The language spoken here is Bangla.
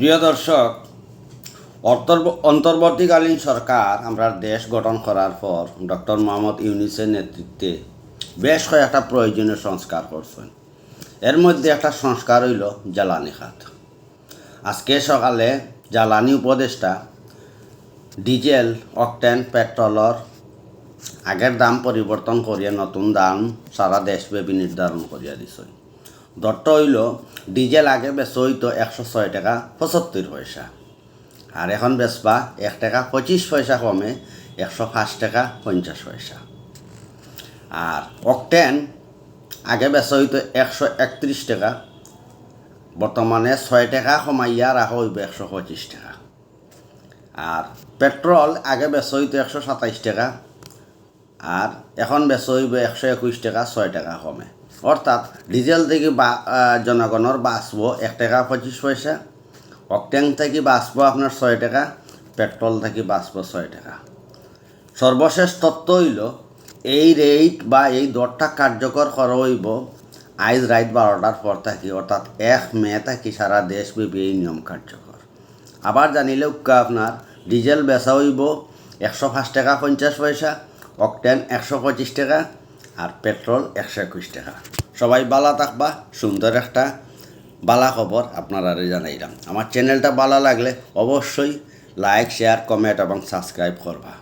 প্রিয় দর্শক, অন্তর্ব- অন্তর্বর্তীকালীন সরকার আমরা দেশ গঠন করার পর ডক্টর মোহাম্মদ ইউনিসের নেতৃত্বে বেশ কয়েকটা প্রয়োজনীয় সংস্কার করছেন। এর মধ্যে একটা সংস্কার হইল জ্বালানি খাত। আজকে সকালে জ্বালানি উপদেষ্টা ডিজেল, অকটেন, পেট্রোলর আগের দাম পরিবর্তন করিয়া নতুন দাম সারা দেশব্যাপী নির্ধারণ করিয়া দিছে দরটা হইল ডিজেল আগে বেচ হইতো একশো ছয় টাকা পঁচাত্তর পয়সা। আর এখন বেচবা এক টাকা পঁচিশ পয়সা কমে একশো পাঁচ টাকা পঞ্চাশ পয়সা। আর অকটেন আগে বেচা হইতো একশো একত্রিশ টাকা, বর্তমানে ছয় টাকা কমাইয়া রাখা হইব একশো পঁচিশ টাকা। আর পেট্রোল আগে বেচা হইতো একশো সাতাইশ টাকা, আর এখন বেচা হইব একশো একুশ টাকা, ছয় টাকা কমে। অর্থাৎ ডিজেল থেকে বা জনগণের বাঁচব এক টাকা পঁচিশ পয়সা, অকটেন থেকে বাঁচব আপনার ছয় টাকা পেট্রোল থেকে বাঁচব ছয় টাকা। সর্বশেষ তত্ত্ব হইল, এই রেট বা এই দরটা কার্যকর করা হইব আইজ রাত বারোটার পর থাকি অর্থাৎ এক মে থাকি সারা দেশব্যাপী এই নিয়ম কার্যকর আবার জানিলেও কা আপনার ডিজেল বেচা হইব, একশো পাঁচ টাকা পঞ্চাশ পয়সা, অকটেন একশো পঁচিশ টাকা আর পেট্রোল একশো একুশ টাকা। সবাই বালা থাকবা, সুন্দর একটা বালা খবর আপনারা জানাইলাম আমার চ্যানেলটা বালা লাগলে অবশ্যই লাইক, শেয়ার, কমেন্ট এবং সাবস্ক্রাইব করবা।